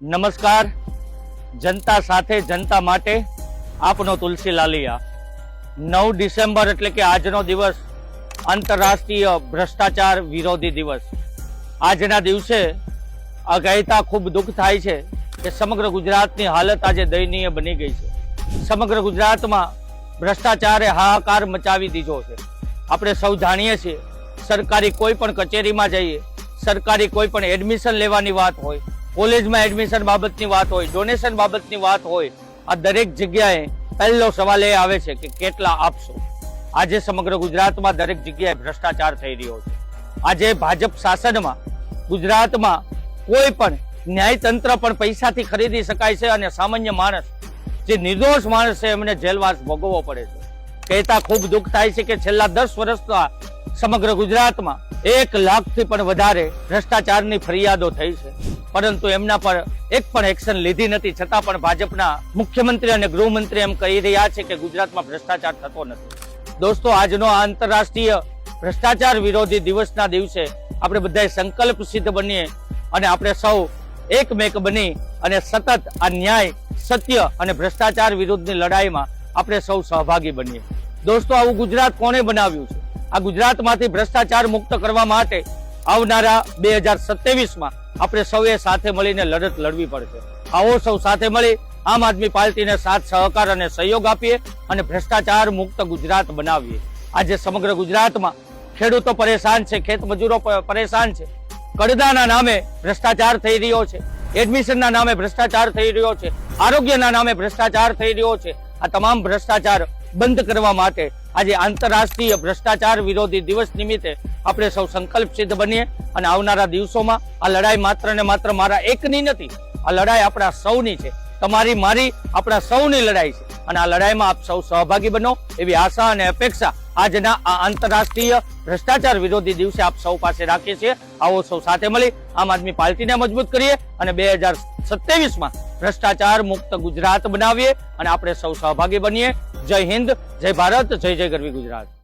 નમસ્કાર. જનતા સાથે જનતા માટે આપનો તુલસી લાલિયા. નવ ડિસેમ્બર એટલે કે આજનો દિવસ આંતરરાષ્ટ્રીય ભ્રષ્ટાચાર વિરોધી દિવસ. આજના દિવસે અગાયતા ખૂબ દુઃખ થાય છે કે સમગ્ર ગુજરાતની હાલત આજે દયનીય બની ગઈ છે. સમગ્ર ગુજરાતમાં ભ્રષ્ટાચારે હાહાકાર મચાવી દીધો છે. આપણે સૌ જાણીએ છીએ, સરકારી કોઈ પણ કચેરીમાં જઈએ, સરકારી કોઈ પણ એડમિશન લેવાની વાત હોય કોલેજમાં એડમિશન બાબતની વાત હોય ડોનેશન બાબતની વાત હોય, આ દરેક જગ્યાએ પહેલો સવાલ એ આવે છે કે કેટલા આપશો? આજે સમગ્ર ગુજરાતમાં દરેક જગ્યાએ ભ્રષ્ટાચાર થઈ રહ્યો છે. આજે ભાજપ શાસનમાં ગુજરાતમાં કોઈ પણ ન્યાયતંત્ર પણ પૈસાથી ખરીદી શકાય છે અને સામાન્ય માણસ, જે નિર્દોષ માણસ છે, એમને જેલવાસ ભોગવવો પડે છે. કહેતા ખૂબ દુઃખ થાય છે કે છેલ્લા દસ વર્ષના સમગ્ર ગુજરાતમાં એક લાખથી પણ વધારે ભ્રષ્ટાચારની ફરિયાદો થઈ છે. પરંતુ એમના પર એક પણ એક્શન લીધી નથી. છતાં પણ ભાજપના મુખ્યમંત્રી અને ગૃહમંત્રી એમ કહી રહ્યા છે કે ગુજરાતમાં ભ્રષ્ટાચાર થતો નથી. દોસ્તો, આજનો આ આંતરરાષ્ટ્રીય ભ્રષ્ટાચાર વિરોધી દિવસના દિવસે આપણે બધાએ સંકલ્પ સિદ્ધ બનીએ અને આપણે સૌ એકમેક બની અને સતત આ ન્યાય, સત્ય અને ભ્રષ્ટાચાર વિરુદ્ધની લડાઈમાં આપણે સૌ સહભાગી બનીએ. દોસ્તો, આવું ગુજરાત કોણે બનાવ્યું છે? આ ગુજરાતમાંથી ભ્રષ્ટાચાર મુક્ત કરવા માટે આવનારા બે હજાર સત્યાવીસમાં આપણે સૌએ સાથે મળીને લડત લડવી પડશે. આવો સૌ સાથે મળી આમ આદમી પાર્ટીને સાથ, સહકાર અને સહયોગ આપીએ અને ભ્રષ્ટાચાર મુક્ત ગુજરાત બનાવીએ. આજે સમગ્ર ગુજરાતમાં ખેડૂતો પરેશાન છે, ખેત મજૂરો પરેશાન છે. કડદાના નામે ભ્રષ્ટાચાર થઈ રહ્યો છે. એડમિશનના નામે ભ્રષ્ટાચાર થઈ રહ્યો છે. આરોગ્યના નામે ભ્રષ્ટાચાર થઈ રહ્યો છે. આ તમામ ભ્રષ્ટાચાર બંધ કરવા માટે આજે આંતરરાષ્ટ્રીય ભ્રષ્ટાચાર વિરોધી દિવસ નિમિત્તે આપણે સૌ સંકલ્પ સિદ્ધ બનીએ અને આવનારા દિવસોમાં આ લડાઈ માત્ર ને માત્ર મારા એકની નથી, આ લડાઈ આપણા સૌની છે. તમારી, મારી, આપણા સૌની લડાઈ છે. અને આ લડાઈમાં આપ સૌ સહભાગી બનો એવી આશા અને અપેક્ષા આજના આ આંતરરાષ્ટ્રીય ભ્રષ્ટાચાર વિરોધી દિવસે આપ સૌ પાસે રાખીએ છીએ. આવો સૌ સાથે મળી આમ આદમી પાર્ટીને મજબૂત કરીએ અને બે હજાર સત્યાવીસમાં ભ્રષ્ટાચાર મુક્ત ગુજરાત બનાવીએ અને આપણે સૌ સહભાગી બનીએ. જય હિન્દ, જય ભારત, જય જય ગરવી ગુજરાત.